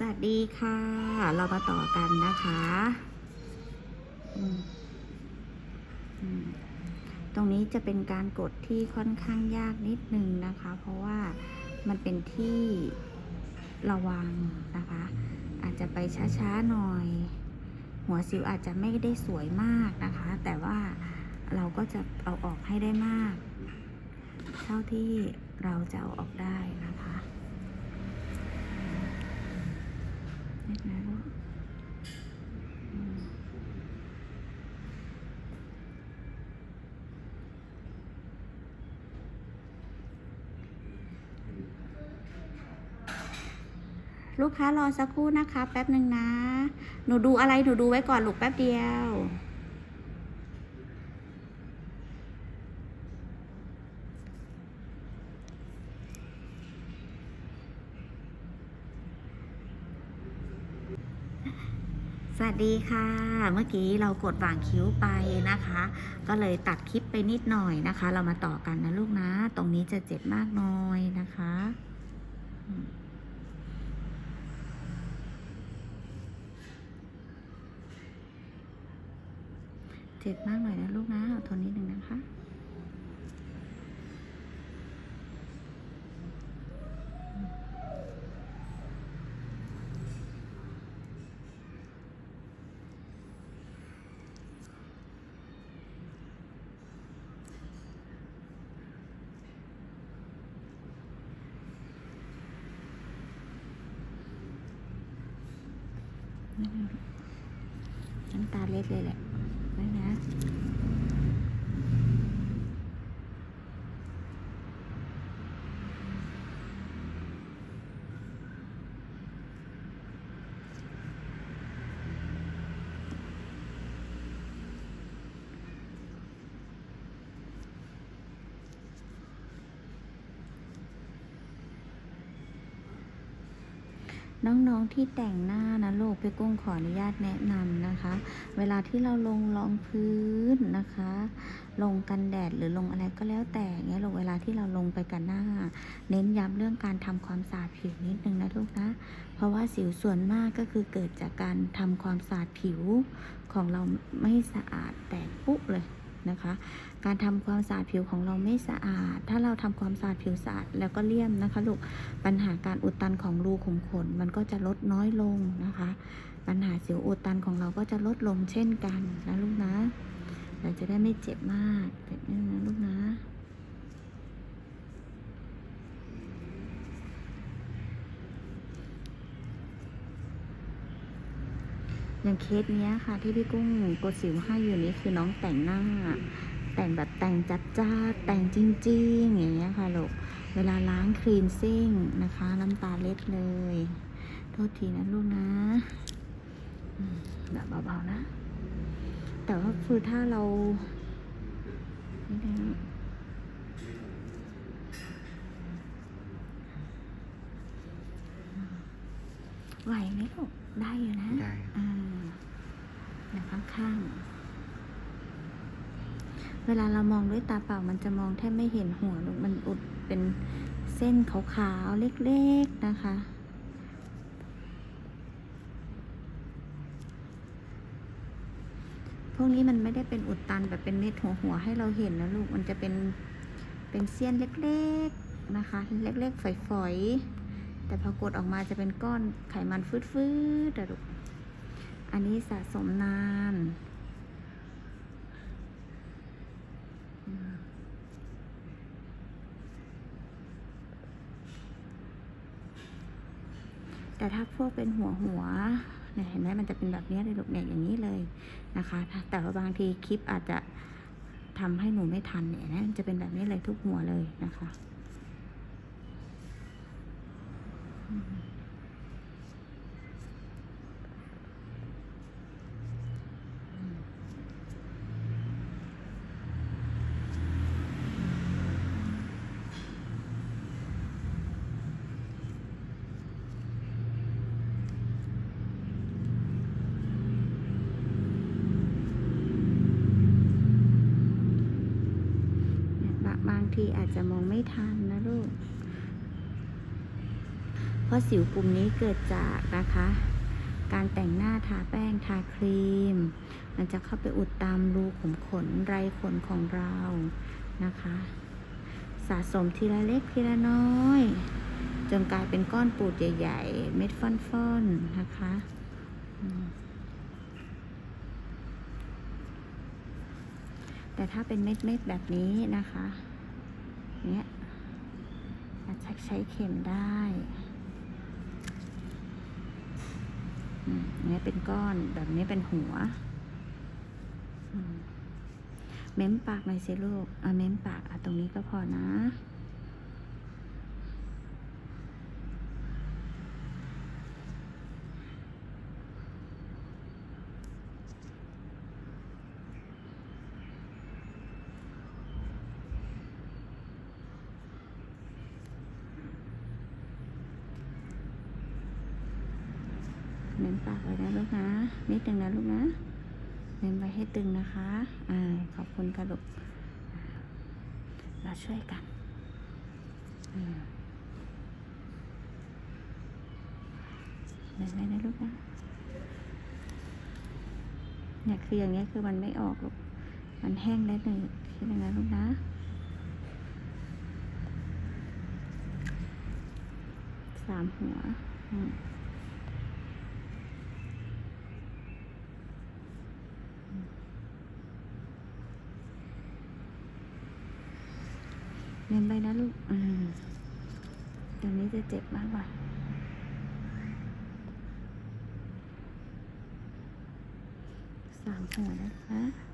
สวัสดีค่ะ เรามาต่อกันนะคะตรงนี้จะเป็นการกดที่ค่อนข้างยากนิดนึงนะคะ เพราะว่ามันเป็นที่ระวังนะคะ อาจจะไปช้าๆหน่อย หัวสิวอาจจะไม่ได้สวยมากนะคะ แต่ว่าเราก็จะเอาออกให้ได้มาก เท่าที่เราจะเอาออกได้นะคะนิดนะลูกอืม ลูกค้ารอสักครู่นะคะ แป๊บหนึ่งนะ หนูดูอะไรหนูดูไว้ก่อนลูกแป๊บเดียวสวัสดีค่ะ เมื่อกี้เรากดวางคิ้วไปนะคะ ก็เลยตัดคลิปไปนิดหน่อยนะคะ เรามาต่อกันนะลูกนะ ตรงนี้จะเจ็บมากน้อยนะคะอืมเจ็บมากหน่อยนะลูกนะทนนิดหนึ่งนะคะ น้ำตาเล็ดเลยแหละไม่นะ น้องๆที่แต่งหน้านะลูกพี่กุ้งขออนุญาตแนะนำนะคะ เวลาที่เราลงรองพื้นนะคะ ลงกันแดดหรือลงอะไรก็แล้วแต่เงี้ยลูกเวลาที่เราลงไปกันหน้า เน้นย้ำเรื่องการทำความสะอาดผิวนิดนึงนะลูกนะ เพราะว่าสิวส่วนมากก็คือเกิดจากการทำความสะอาดผิวของเราไม่สะอาดแตกปุ๊บเลย นะคะ การทำความสะอาดผิวของเราไม่สะอาด ถ้าเราทำความสะอาดผิวสะอาดแล้วก็เลี่ยมนะคะลูก ปัญหาการอุดตันของรูขุมขนมันก็จะลดน้อยลงนะคะ ปัญหาสิวอุดตันของเราก็จะลดลงเช่นกันนะลูกนะ เราจะได้ไม่เจ็บมากเจ็บนี่นะลูกนะ อย่างเคสเนี้ยค่ะ ที่พี่กุ้งกดสิวให้อยู่นี้คือน้องแต่งหน้า แต่งแบบแต่งจัดจ้าแต่งจริงๆอย่างเงี้ยค่ะลูกเวลาล้างครีนซิ่งนะคะ น้ำตาเล็ดเลย โทษทีนะลูกนะแบบเบาๆนะ แต่ว่าคือถ้าเรานี่นะ ไหวไหมลูกได้อยู่นะได้อ่าอย่างข้างๆ เวลาเรามองด้วยตาเปล่ามันจะมองแทบไม่เห็นหัวลูกมันอุดเป็นเส้นขาวๆ เล็กๆนะคะพวกนี้มันไม่ได้เป็นอุดตันแบบเป็นเม็ดหัวๆให้เราเห็นนะลูก มันจะเป็นเป็นเสี้ยนเล็กๆนะคะ เล็กๆฝอยๆ แต่พอกดออกมาจะเป็นก้อนไขมันฟืดๆอะลูกอันนี้สะสมนานแต่ถ้าพวกเป็นหัวหัวเนี่ยเห็นไหมมันจะเป็นแบบนี้เลยลูกเนี่ยอย่างนี้เลยนะคะ แต่ว่าบางทีคลิปอาจจะทำให้หนูไม่ทันเนี่ยนะจะเป็นแบบนี้เลยทุกหัวเลยนะคะอืม บางบางที อาจจะมองไม่ทันนะลูก เพราะสิวกลุ่มนี้เกิดจากนะคะ การแต่งหน้าทาแป้งทาครีม มันจะเข้าไปอุดตามรูขุมขนไรขนของเรานะคะ สะสมทีละเล็กทีละน้อย จนกลายเป็นก้อนปูดใหญ่ ๆ เม็ดฟ่อนๆนะคะแต่ถ้าเป็นเม็ดๆแบบนี้นะคะ เนี้ยอาจจะใช้เข็มได้อันนี้เป็นก้อนแบบนี้เป็นหัว เม้มปากหน่อยสิลูก เอาเม้มปากอะตรงนี้ก็พอนะ ปากไว้นะลูกนะ นิดนึงนะลูกนะเม้มไว้ให้ตึงนะคะ อ่า ขอบคุณค่ะลูกเราช่วยกันเม้มไว้นะลูกนะเนี่ยคืออย่างเงี้ยคือมันไม่ออกลูก มันแห้งแล้วหนึ่งคิดอย่างนั้นลูกนะสามหัว อืม เน้นไปนะลูก อืมตรงนี้จะเจ็บมากกว่าสามหัวนะคะ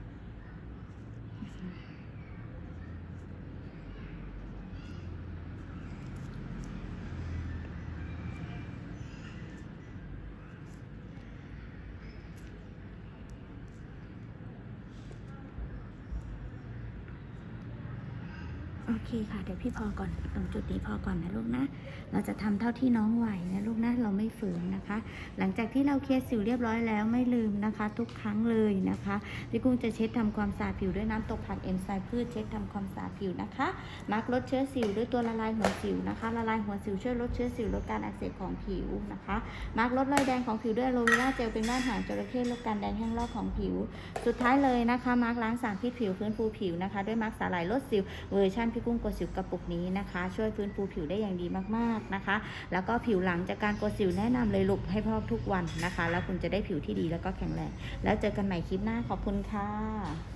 โอเคค่ะ เดี๋ยวพี่พอก่อนตรงจุดนี้พอก่อนนะลูกนะ เราจะทำเท่าที่น้องไหวนะลูกนะเราไม่ฝืนนะคะ หลังจากที่เราเคลียร์สิวเรียบร้อยแล้วไม่ลืมนะคะ ทุกครั้งเลยนะคะพี่กุ้งจะเช็ดทำความสะอาดผิวด้วยน้ำตกผักเอนไซม์พืชเช็ดทำความสะอาดผิวนะคะมาร์กลดเชื้อสิวด้วยตัวละลายหัวสิวนะคะ ละลายหัวสิวช่วยลดเชื้อสิวลดการอักเสบของผิวนะคะมาร์กลดรอยแดงของผิวด้วยอะโลเวราเจลเป็นบ้านหางจระเข้ลดการแดงแห้งลอกของผิว สุดท้ายเลยนะคะมาร์กล้างสารพิษผิวฟื้นฟูผิวนะคะ ด้วยมาร์กสาหร่ายลดสิวเวอร์ชันพี่กุ้งกดสิวกระปุกนี้นะคะ ช่วยฟื้นฟูผิวได้อย่างดีมากๆนะคะ แล้วก็ผิวหลังจากการกดสิวแนะนำเลยลุกให้พอกทุกวันนะคะ แล้วคุณจะได้ผิวที่ดีแล้วก็แข็งแรงแล้วเจอกันใหม่คลิปหน้าขอบคุณค่ะ